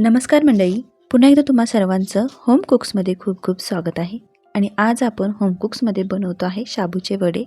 नमस्कार मंडळी. पुन्हा एकदा तुम्हा सर्वांचं होम कुक्समध्ये खूप खूप स्वागत आहे. आणि आज आपण होम कुक्समध्ये बनवतो आहे शाबूचे वडे.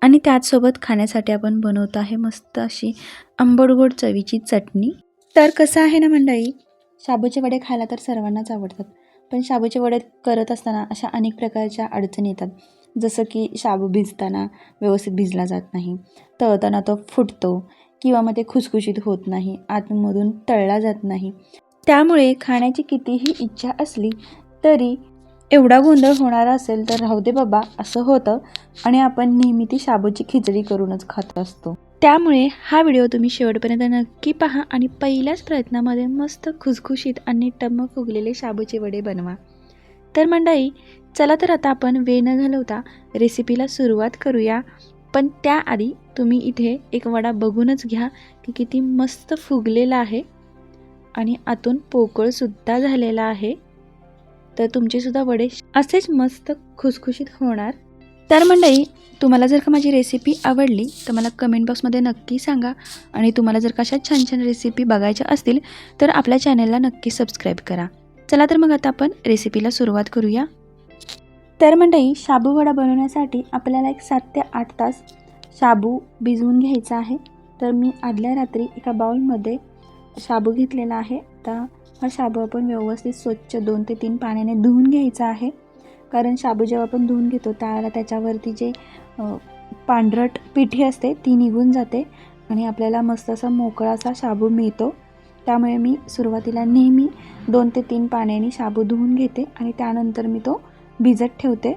आणि त्याचसोबत खाण्यासाठी आपण बनवतो आहे मस्त अशी आंबडगोड चवीची चटणी. तर कसं आहे ना मंडळी? शाबूचे वडे खायला तर सर्वांनाच आवडतात. पण शाबूचे वडे करत असताना अशा अनेक प्रकारच्या अडचणी येतात. जसं की शाबू भिजताना व्यवस्थित भिजला जात नाही. तळताना तो फुटतो. किंवा मग ते खुसखुशीत होत नाही. आतमधून तळला जात नाही. त्यामुळे खाण्याची कितीही इच्छा असली तरी एवढा गोंधळ होणार असेल तर राहू दे बाबा असं होतं आणि आपण नेहमी ती शाबूची खिचडी करूनच खात असतो. त्यामुळे हा व्हिडिओ तुम्ही शेवटपर्यंत नक्की पहा आणि पहिल्याच प्रयत्नामध्ये मस्त खुसखुशीत आणि टम्म फुगलेले शाबूचे वडे बनवा. तर मंडळी चला तर आता आपण वेळ न घालवता रेसिपीला सुरुवात करूया. पण त्याआधी तुम्ही इथे एक वडा बघूनच घ्या की किती मस्त फुगलेला आहे. आणि आतून पोकळसुद्धा झालेला आहे. तर तुमचेसुद्धा वडे असेच मस्त खुसखुशीत होणार. तर मंडळी तुम्हाला जर का माझी रेसिपी आवडली तर मला कमेंट बॉक्समध्ये नक्की सांगा. आणि तुम्हाला जर का अशा छान छान रेसिपी बघायच्या असतील तर आपल्या चॅनलला नक्की सबस्क्राईब करा. चला तर मग आता आपण रेसिपीला सुरुवात करूया. तर मंडळी शाबू वडा बनवण्यासाठी आपल्याला एक सात ते आठ तास शाबू भिजवून घ्यायचा आहे. तर मी आदल्या रात्री एका बाउलमध्ये शाबू घेतलेला आहे. आता हा शाबू आपण व्यवस्थित स्वच्छ दोन ते तीन पाण्याने धुवून घ्यायचा आहे. कारण शाबू जेव्हा आपण धुवून घेतो त्यावेळेला त्याच्यावरती जे पांढरट पिठी असते ती निघून जाते आणि आपल्याला मस्त असा मोकळा असा शाबू मिळतो. त्यामुळे मी सुरुवातीला नेहमी दोन ते तीन पाण्याने शाबू धुवून घेते आणि त्यानंतर मी तो भिजत ठेवते.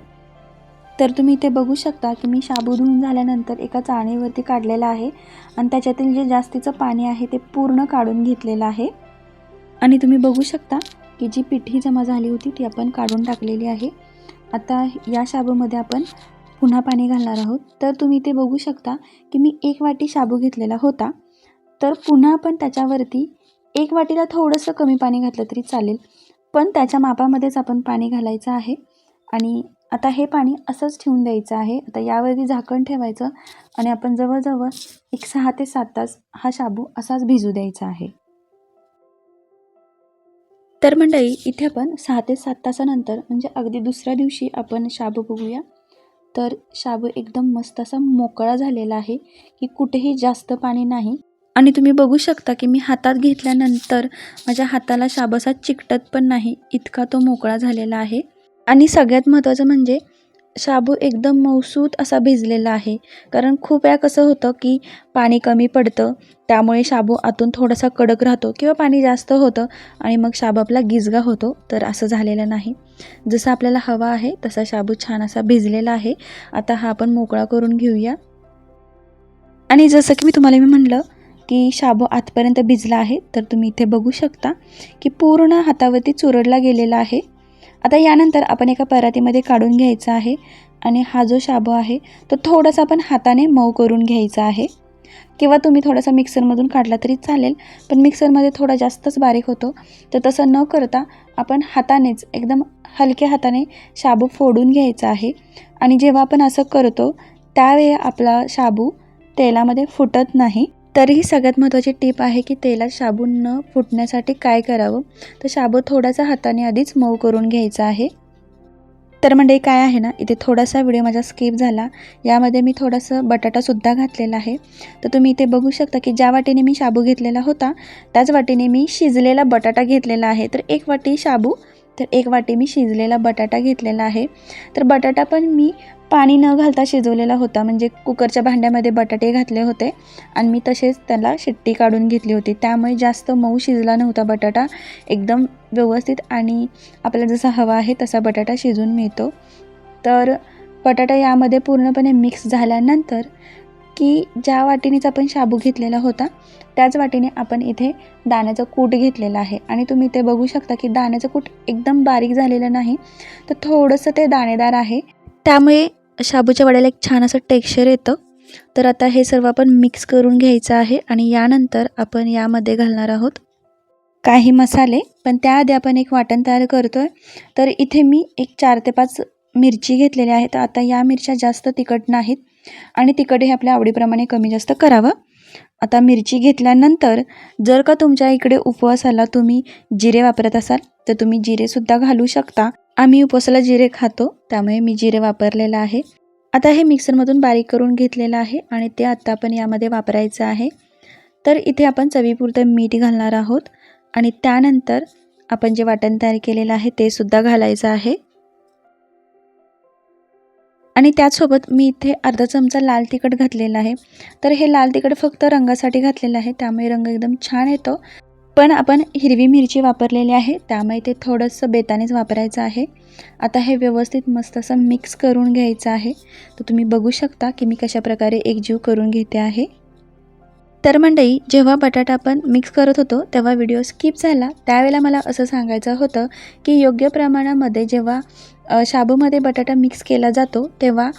तर तुम्ही इथे बघू शकता की मी शाबू धुवून झाल्यानंतर एका चाळणीवरती काढलेला आहे आणि त्याच्यातील जे जास्तीचं पाणी आहे ते पूर्ण काढून घेतलेलं आहे. आणि तुम्ही बघू शकता की जी पिठी जमा झाली होती ती आपण काढून टाकलेली आहे. आता या शाबूमध्ये आपण पुन्हा पाणी घालणार आहोत. तर तुम्ही ते बघू शकता की मी एक वाटी शाबू घेतलेला होता. तर पुन्हा आपण त्याच्यावरती एक वाटीला थोडंसं कमी पाणी घातलं तरी चालेल. पण त्याच्या मापामध्येच आपण पाणी घालायचं आहे. आणि आता हे पाणी असंच ठेवून द्यायचं आहे. आता यावरती झाकण ठेवायचं आणि आपण जवळजवळ एक सहा ते सात तास हा शाबू असाच भिजू द्यायचा आहे. तर मंडळी इथे आपण सहा ते सात तासानंतर म्हणजे अगदी दुसऱ्या दिवशी आपण शाबू बघूया. तर शाबू एकदम मस्त असा मोकळा झालेला आहे की कुठेही जास्त पाणी नाही. आणि तुम्ही बघू शकता की मी हातात घेतल्यानंतर माझ्या हाताला शाबसा असा चिकटत पण नाही इतका तो मोकळा झालेला आहे. आणि सगळ्यात महत्त्वाचं म्हणजे शाबू एकदम मऊसूत असा भिजलेला आहे. कारण खूप वेळा कसं होतं की पाणी कमी पडतं त्यामुळे शाबू आतून थोडासा कडक राहतो किंवा पाणी जास्त होतं आणि मग शाबू आपला गिजगा होतो. तर असं झालेलं नाही. जसं आपल्याला हवा आहे तसा शाबू छान असा भिजलेला आहे. आता हा आपण मोकळा करून घेऊया. आणि जसं की मी तुम्हाला मी म्हणलं की शाबू आतपर्यंत भिजला आहे तर तुम्ही इथे बघू शकता की पूर्ण हातावरती चुरडला गेलेला आहे. आता यानंतर आपण एका परातीमध्ये काढून घ्यायचा आहे आणि हा जो शाबू आहे तो थोडासा आपण हाताने मऊ करून घ्यायचा आहे. किंवा तुम्ही थोडासा मिक्सरमधून काढला तरी चालेल पण मिक्सरमध्ये थोडा जास्तच बारीक होतो. तर तसं न करता आपण हातानेच एकदम हलक्या हाताने शाबू फोडून घ्यायचा आहे. आणि जेव्हा आपण असं करतो त्यावेळी आपला शाबू तेलामध्ये फुटत नाही. तर ही सगळ्यात महत्त्वाची टीप आहे की तेलात शाबू न फुटण्यासाठी काय करावं? तर शाबू थोडासा हाताने आधीच मऊ करून घ्यायचा आहे. तर म्हणजे काय आहे ना? इथे थोडासा व्हिडिओ माझा स्किप झाला. यामध्ये मी थोडंसं बटाटासुद्धा घातलेला आहे. तर तुम्ही इथे बघू शकता की ज्या वाटीने मी शाबू घेतलेला होता त्याच वाटीने मी शिजलेला बटाटा घेतलेला आहे. तर एक वाटी शाबू तर एक वाटी मी शिजलेला बटाटा घेतलेला आहे. तर बटाटा पण मी पाणी न घालता शिजवलेला होता. म्हणजे कुकरच्या भांड्यामध्ये बटाटे घातले होते आणि मी तसेच त्याला शिट्टी काढून घेतली होती. त्यामुळे जास्त मऊ शिजला नव्हता बटाटा. एकदम व्यवस्थित आणि आपल्याला जसा हवा आहे तसा बटाटा शिजून मिळतो. तर बटाटा यामध्ये पूर्णपणे मिक्स झाल्यानंतर की ज्या वाटीनेच आपण शाबू घेतलेला होता त्याच वाटीने आपण इथे दाण्याचं कूट घेतलेलं आहे. आणि तुम्ही इथे बघू शकता की दाण्याचं कूट एकदम बारीक झालेलं नाही. तर थोडंसं ते दाणेदार आहे. त्यामुळे शाबूच्या वड्याला एक छान असं टेक्स्चर येतं. तर आता हे सर्व आपण मिक्स करून घ्यायचं आहे आणि यानंतर आपण यामध्ये घालणार आहोत काही मसाले. पण त्याआधी आपण एक वाटण तयार करतो आहे तर इथे मी एक चार ते पाच मिरची घेतलेल्या आहेत आता या मिरच्या जास्त तिखट नाहीत आणि तिखट हे आपल्या आवडीप्रमाणे कमी जास्त करावं. आता मिरची घेतल्यानंतर जर का तुमच्या इकडे उपवासाला तुम्ही जिरे वापरत असाल तर तुम्ही जिरेसुद्धा घालू शकता. आम्ही उपवासाला जिरे खातो त्यामुळे मी जिरे वापरलेलं आहे. आता हे मिक्सरमधून बारीक करून घेतलेलं आहे आणि ते आत्ता आपण यामध्ये वापरायचं आहे. तर इथे आपण चवीपुरतं मीठ घालणार आहोत आणि त्यानंतर आपण जे वाटण तयार केलेलं आहे ते सुद्धा घालायचं आहे. आणि त्याचसोबत मी इथे अर्धा चमचा लाल तिखट घातलेला आहे. तर हे लाल तिखट फक्त रंगासाठी घातलेलं आहे त्यामुळे रंग एकदम छान येतो. पण आपण हिरवी मिरची वापरलेली आहे त्यामुळे ते थोडंसं बेतानेच वापरायचं आहे. आता हे व्यवस्थित मस्त असं मिक्स करून घ्यायचं आहे. तर तुम्ही बघू शकता की मी कशाप्रकारे एकजीव करून घेते आहे. तर मंडई जेव्हा बटाटा आपण मिक्स करत होतो तेव्हा व्हिडिओ स्किप झाला. त्यावेळेला मला असं सांगायचं होतं की योग्य प्रमाणामध्ये जेव्हा शाबूमध्ये बटाटा मिक्स केला जातो तेव्हा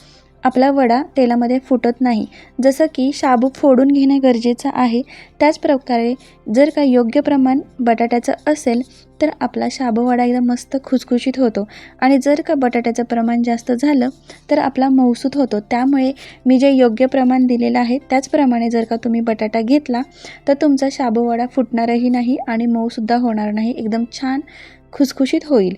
आपला वडा तेलामध्ये फुटत नाही. जसं की शाबू फोडून घेणे गरजेचं आहे. त्याचप्रकारे जर का योग्य प्रमाण बटाट्याचं असेल तर आपला शाबू वडा एकदम मस्त खुसखुशीत होतो. आणि जर का बटाट्याचं प्रमाण जास्त झालं तर आपला मऊसूत होतो. त्यामुळे मी जे योग्य प्रमाण दिलेलं आहे त्याचप्रमाणे जर का तुम्ही बटाटा घेतला तर तुमचा शाबू वडा फुटणारही नाही आणि मऊसुद्धा होणार नाही. एकदम छान खुसखुशीत होईल.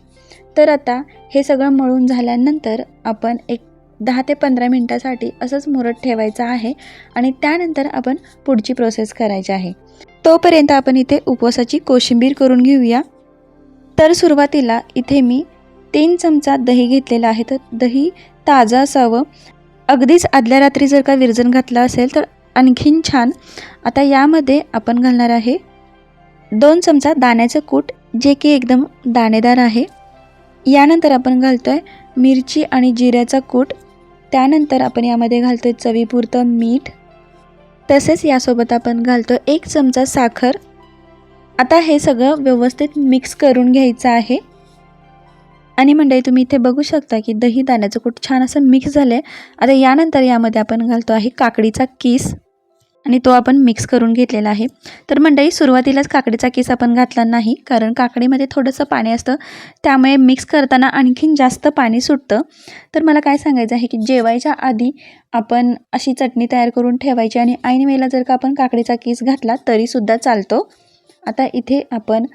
तर आता हे सगळं मळून झाल्यानंतर आपण एक दहा ते पंधरा मिनटासाठी असंच मुरत ठेवायचं आहे आणि त्यानंतर आपण पुढची प्रोसेस करायची आहे. तोपर्यंत आपण इथे उपवासाची कोशिंबीर करून घेऊया. तर सुरुवातीला इथे मी तीन चमचा दही घेतलेला आहे. तर दही ताजं असावं. अगदीच आदल्या रात्री जर का विरजन घातलं असेल तर आणखीन छान. आता यामध्ये आपण घालणार आहे दोन चमचा दाण्याचं कूट जे की एकदम दाणेदार आहे. यानंतर आपण घालतो आहे मिरची आणि जिऱ्याचा कूट. त्यानंतर आपण यामध्ये घालतो आहे चवीपुरतं मीठ. तसेच यासोबत आपण घालतो एक चमचा साखर. आता हे सगळं व्यवस्थित मिक्स करून घ्यायचं आहे. आणि मंडळी तुम्ही इथे बघू शकता की दही दाण्याचं कुठं छान असं मिक्स झालं आहे आता यानंतर यामध्ये आपण घालतो आहे काकडीचा किस. आणि तो आपण मिक्स करून घेतलेला आहे. तर मंडळी सुरुवातीलाच काकडीचा केस आपण घातला नाही कारण काकडीमध्ये थोडंसं पाणी असतं. त्यामुळे मिक्स करताना आणखीन जास्त पाणी सुटतं. तर मला काय सांगायचं आहे की जेवायच्या आधी आपण अशी चटणी तयार करून ठेवायची आणि ऐन वेळेला जर का आपण काकडीचा केस घातला तरीसुद्धा चालतो. आता इथे आपण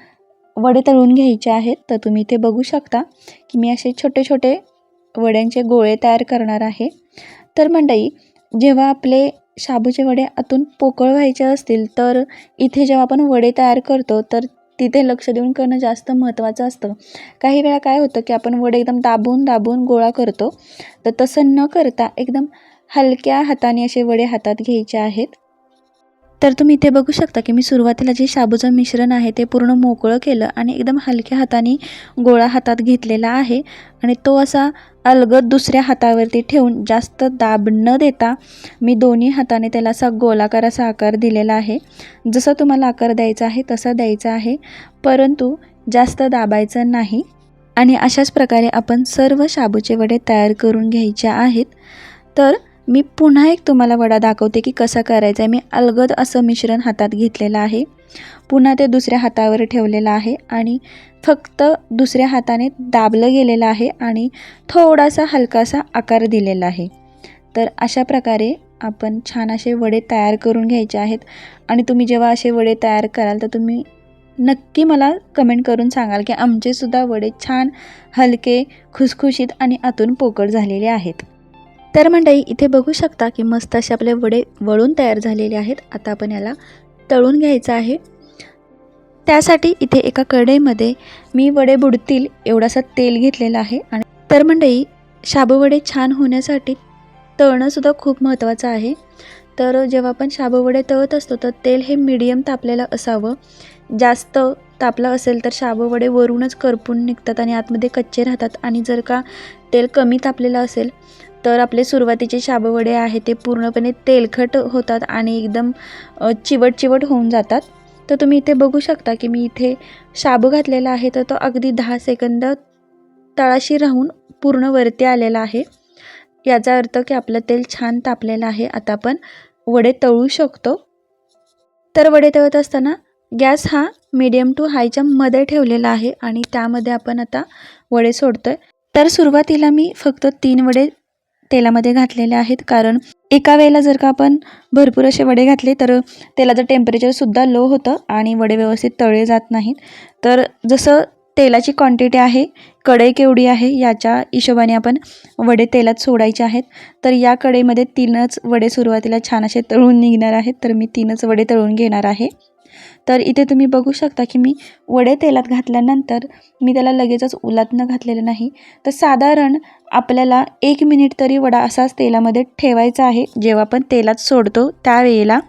वडे तळून घ्यायचे आहेत तर तुम्ही इथे बघू शकता की मी असे छोटे छोटे वड्यांचे गोळे तयार करणार आहे. तर मंडळी जेव्हा आपले शाबूचे वडे आतून पोकळ व्हायचे असतील तर इथे जेव्हा आपण वडे तयार करतो तर तिथे लक्ष देऊन करणं जास्त महत्त्वाचं असतं. काही वेळा काय होतं की आपण वडे एकदम दाबून दाबून गोळा करतो तर तसं न करता एकदम हलक्या हाताने असे वडे हातात घ्यायचे आहेत. तर तुम्ही इथे बघू शकता की मी सुरुवातीला जे शाबूचं मिश्रण आहे ते पूर्ण मोकळं केलं आणि एकदम हलक्या हाताने गोळा हातात घेतलेला आहे. आणि तो असा अलगद दुसऱ्या हातावरती ठेवून जास्त दाब न देता मी दोन्ही हाताने त्याला असा गोलाकार असा आकार दिलेला आहे. जसा तुम्हाला आकार द्यायचा आहे तसा द्यायचा आहे. परंतु जास्त दाबायचं नाही. आणि अशाच प्रकारे आपण सर्व शाबूचे वडे तयार करून घ्यायचे आहेत. तर मी पुन्हा एक तुम्हाला वडा दाखवते की कसा करायचा आहे. मी अलगद असं मिश्रण हातात घेतलेलं आहे. पुन्हा ते दुसऱ्या हातावर ठेवलेलं आहे आणि फक्त दुसऱ्या हाताने दाबलं गेलेलं आहे आणि थोडासा हलकासा आकार दिलेला आहे. तर अशा प्रकारे आपण छान असे वडे तयार करून घ्यायचे आहेत. आणि तुम्ही जेव्हा असे वडे तयार कराल तर तुम्ही नक्की मला कमेंट करून सांगाल की आमचेसुद्धा वडे छान हलके खुसखुशीत आणि आतून पोकळ झालेले आहेत. तर मंडळी इथे बघू शकता की मस्त असे आपले वडे वळून तयार झालेले आहेत. आता आपण याला तळून घ्यायचं आहे. त्यासाठी इथे एका कढईमध्ये मी वडे बुडतील एवढासा तेल घेतलेला आहे. आणि तर मंडळी शाबू वडे छान होण्यासाठी तळणंसुद्धा खूप महत्त्वाचं आहे. तर जेव्हा आपण शाबू वडे तळत असतो तर तेल हे मीडियम तापलेलं असावं. जास्त तापलं असेल तर शाबू वडे वरूनच करपून निघतात आणि आतमध्ये कच्चे राहतात. आणि जर का तेल कमी तापलेलं असेल तर आपले सुरुवातीचे शाबवडे आहे ते पूर्णपणे तेलखट होतात आणि एकदम चिवट चिवट होऊन जातात. तर तुम्ही इथे बघू शकता की मी इथे शाबू घातलेला आहे. तर तो अगदी दहा सेकंद तळाशी राहून पूर्ण वरती आलेला आहे. याचा अर्थ की आपलं तेल छान तापलेलं आहे. आता आपण वडे तळू शकतो. तर वडे तळत असताना गॅस हा मीडियम टू हायच्या मध्ये ठेवलेला आहे आणि त्यामध्ये आपण आता वडे सोडतो आहे तर सुरुवातीला मी फक्त तीन वडे तेलामध्ये घातलेले आहेत. कारण एका वेळेला जर का आपण भरपूर असे वडे घातले तर तेलाचं टेम्परेचरसुद्धा लो होतं आणि वडे व्यवस्थित तळले जात नाहीत. तर जसं तेलाची क्वांटिटी आहे कढई केवढी आहे याच्या हिशोबाने आपण वडे तेलात सोडायचे आहेत. तर या कढईमध्ये तीनच वडे सुरुवातीला छान असे तळून निघणार आहेत. तर मी तीनच वडे तळून घेणार आहे. तर इथे तुम्ही बघू शकता की मी वडे तेलात घातल्यानंतर मी त्याला लगेचच उलातनं घातलेलं नाही. तर साधारण आपल्याला एक मिनिट तरी वडा असाच तेलामध्ये ठेवायचा आहे जेव्हा आपण तेलात सोडतो त्यावेळेला.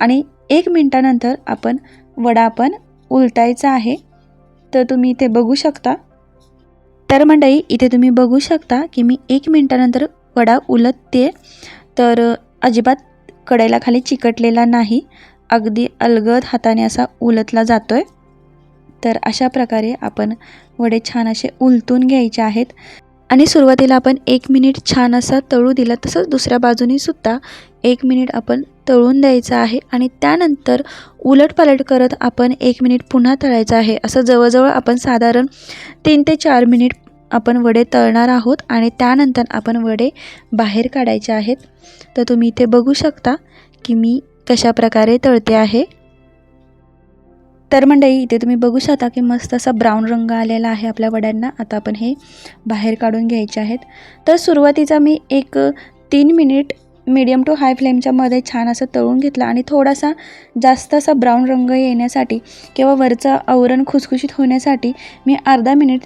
आणि एक मिनटानंतर आपण वडा आपण उलटायचा आहे. तर तुम्ही इथे बघू शकता. तर मंडळी इथे तुम्ही बघू शकता की मी एक मिनटानंतर वडा उलटते तर अजिबात कडायला खाली चिकटलेला नाही. अगदी अलगद हाताने असा उलटला जातो आहे तर अशा प्रकारे आपण वडे छान असे उलटून घ्यायचे आहेत. आणि सुरुवातीला आपण एक मिनिट छान असा तळू दिला तसंच दुसऱ्या बाजूनी सुद्धा एक मिनिट आपण तळून द्यायचं आहे. आणि त्यानंतर उलटपालट करत आपण एक मिनिट पुन्हा तळायचं आहे. असं जवळजवळ आपण साधारण तीन ते चार मिनिट आपण वडे तळणार आहोत. आणि त्यानंतर आपण वडे बाहेर काढायचे आहेत. तर तुम्ही इथे बघू शकता की मी कशा प्रकारे तळते आहे? तर मंडळी इथे तुम्ही बघू शकता की मस्त असा ब्राऊन रंग आलेला आहे आपल्या वड्यांना. आता आपण हे बाहेर काढून घ्यायचे आहेत. तर सुरुवातीचा मी एक तीन मिनिट मीडियम टू हाय फ्लेमच्या मध्ये छान असं तळून घेतलं आणि थोडासा जास्त असा ब्राऊन रंग येण्यासाठी किंवा वरचं आवरण खुसखुशीत होण्यासाठी मी अर्धा मिनिट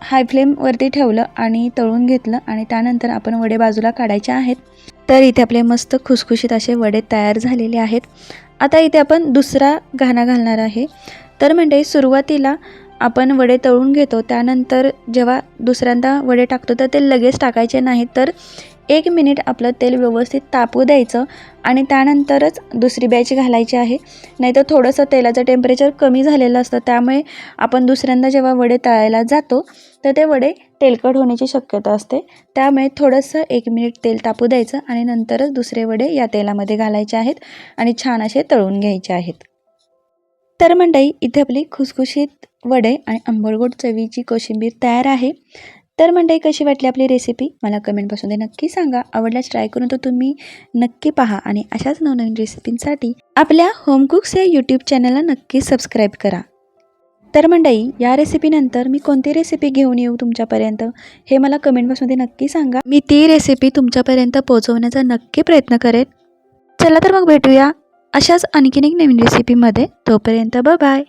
हाय फ्लेमवरती ठेवलं आणि तळून घेतलं आणि त्यानंतर आपण वडे बाजूला काढायचे आहेत. तर इथे आपले मस्त खुसखुशीत असे वडे तयार झालेले आहेत. आता इथे आपण दुसरा घाणा घालणार आहे. तर म्हणजे सुरुवातीला आपण वडे तळून घेतो. त्यानंतर जेव्हा दुसऱ्यांदा वडे टाकतो तर ते लगेच टाकायचे नाही तर एक मिनिट आपलं तेल व्यवस्थित तापू द्यायचं आणि त्यानंतरच दुसरी बॅच घालायची आहे. नाहीतर थोडंसं तेलाचं टेम्परेचर कमी झालेलं असतं. त्यामुळे आपण दुसऱ्यांदा जेव्हा वडे तळायला जातो तर ते वडे तेलकट होण्याची शक्यता असते. त्यामुळे थोडंसं एक मिनिट तेल तापू द्यायचं आणि नंतरच दुसरे वडे या तेलामध्ये घालायचे आहेत आणि छान असे तळून घ्यायचे आहेत. तर मंडई इथे आपली खुसखुशीत वडे आणि आंबळगोड चवीची कोशिंबीर तयार आहे. तर मंडई कशी वाटली आपली रेसिपी मला कमेंटपासून नक्की सांगा. आवडल्यास ट्राय करून तर तुम्ही नक्की पहा आणि अशाच नवनवीन रेसिपींसाठी आपल्या होम कुक्स या यूट्यूब चॅनलला नक्की सबस्क्राईब करा. तर मंडई या रेसिपीनंतर मी कोणती रेसिपी घेऊन येऊ तुमच्यापर्यंत? हे मला कमेंटबॉक्समध्ये नक्की सांगा. मी ती रेसिपी तुमच्यापर्यंत पोहोचवण्याचा नक्की प्रयत्न करेन. चला तर मग भेटूया अशाच आणखीन एक नवीन रेसिपीमध्ये तोपर्यंत ब बाय